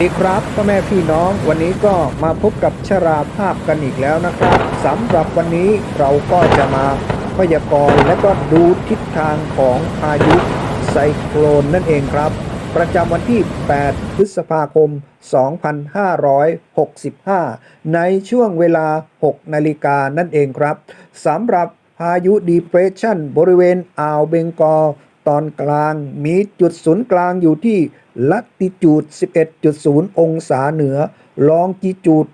สวัสดีครับพ่อแม่พี่น้องวันนี้ก็มาพบกับชราภาพกันอีกแล้วนะครับสำหรับวันนี้เราก็จะมาพยากรณ์และก็ดูทิศทางของพายุไซโครนนั่นเองครับ ประจำวันที่ 8 พฤษภาคม 2565 ในช่วงเวลา 6 นาฬิกานั่นเองครับสำหรับพายุดีเพรสชันบริเวณอ่าวเบงกอล ตอนกลางมีจุดศูนย์กลางอยู่ที่ลัติจูด 11.0 องศาเหนือ ลองจิจูด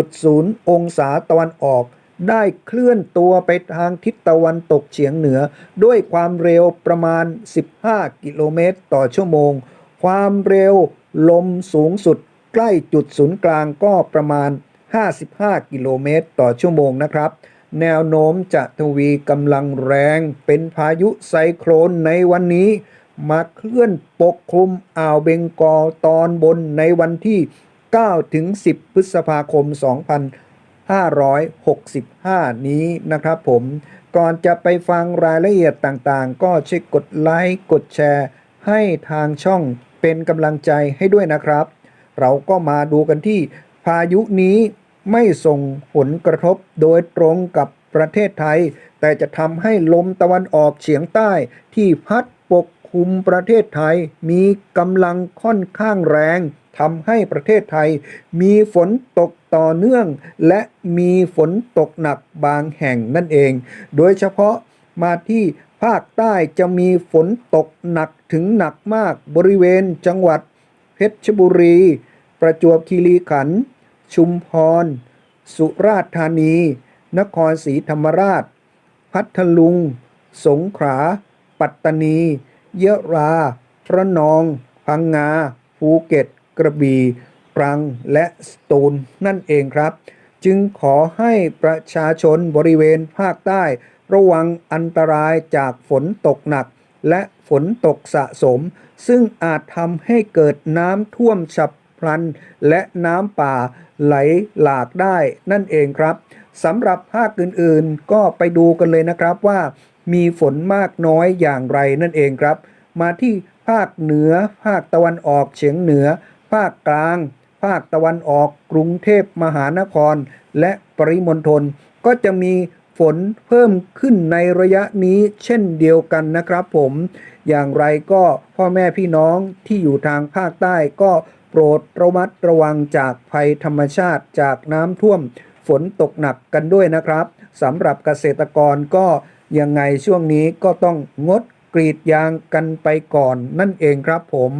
90.0 องศาตะวันออก ได้เคลื่อนตัวไปทางทิศตะวันตกเฉียงเหนือ ด้วยความเร็วประมาณ 15 กิโลเมตรต่อชั่วโมง ความเร็วลมสูงสุดใกล้จุดศูนย์กลางก็ประมาณ 55 กิโลเมตรต่อชั่วโมงนะครับ แนวโน้มจะทวีกำลังแรงเป็นพายุไซโครนในวันนี้ มาเคลื่อนปกคลุมอ่าวเบงกอลตอนบนในวันที่ 9 ถึง 10 พฤษภาคม 2565 นี้นะครับผม ก่อนจะไปฟังรายละเอียดต่างๆ ก็ช่วยกดไลค์ กดแชร์ ให้ทางช่องเป็นกำลังใจให้ด้วยนะครับ เราก็มาดูกันที่พายุนี้ ไม่ส่งผลกระทบโดยตรงกับประเทศไทย แต่จะทำให้ลมตะวันออกเฉียงใต้ ที่พัดปกคลุมประเทศไทย มีกำลังค่อนข้างแรงทำให้ประเทศไทย มีฝนตกต่อเนื่อง และมีฝนตกหนักบางแห่งนั่นเอง โดยเฉพาะมาที่ภาคใต้จะมีฝนตกหนักถึงหนักมากบริเวณจังหวัดเพชรบุรี ประจวบคีรีขันธ์ ชุมพร สุราษฎร์ธานี นครศรีธรรมราช พัทลุง สงขลา ปัตตานี เยะรา ระนอง พังงา ภูเก็ต กระบี่ตรัง และสตูลนั่นเองครับ จึงขอให้ประชาชนบริเวณภาคใต้ ระวังอันตรายจากฝนตกหนักและฝนตกสะสม ซึ่งอาจทำให้เกิดน้ำท่วมฉับพ ลัน และน้ำป่าไหลหลากได้นั่นเองครับสำหรับภาคอื่นๆ ก็ไปดูกันเลยนะครับว่ามีฝนมากน้อยอย่างไรนั่นเองครับ มาที่ภาคเหนือ ภาคตะวันออกเฉียงเหนือ ภาคกลาง ภาคตะวันออกกรุงเทพมหานคร และปริมณฑลก็จะมีฝนเพิ่มขึ้นในระยะนี้เช่นเดียวกันนะครับผม อย่างไรก็พ่อแม่พี่น้องที่อยู่ทางภาคใต้ก็ โปรดระมัดระวังจากภัยธรรมชาติจากน้ำท่วมฝนตกหนักกันด้วยนะครับสำหรับเกษตรกรก็ยังไงช่วงนี้ก็ต้องงดกรีดยางกันไปก่อนนั่นเองครับผม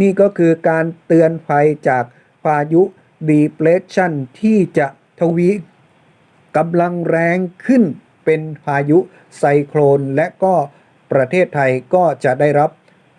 นี่ก็คือการเตือนภัยจากพายุดีเพลชันที่จะทวีกำลังแรงขึ้นเป็นพายุไซโครนและก็ประเทศไทยก็จะได้รับ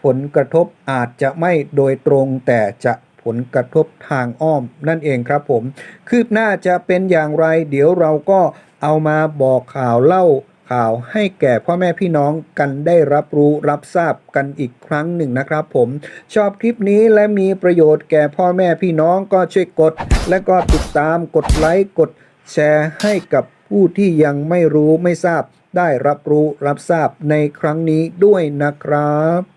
ผลกระทบอาจจะไม่โดยตรงแต่จะ ผลกระทบทางอ้อมนั่นเองครับผม คืบหน้าจะเป็นอย่างไร เดี๋ยวเราก็เอามาบอกข่าวเล่าข่าวให้แก่พ่อแม่พี่น้องกันได้รับรู้รับทราบกันอีกครั้งหนึ่งนะครับผม ชอบคลิปนี้และมีประโยชน์แก่พ่อแม่พี่น้องก็ช่วยกด และก็ติดตามกดไลค์กดแชร์ให้กับผู้ที่ยังไม่รู้ไม่ทราบได้รับรู้รับทราบในครั้งนี้ด้วยนะครับ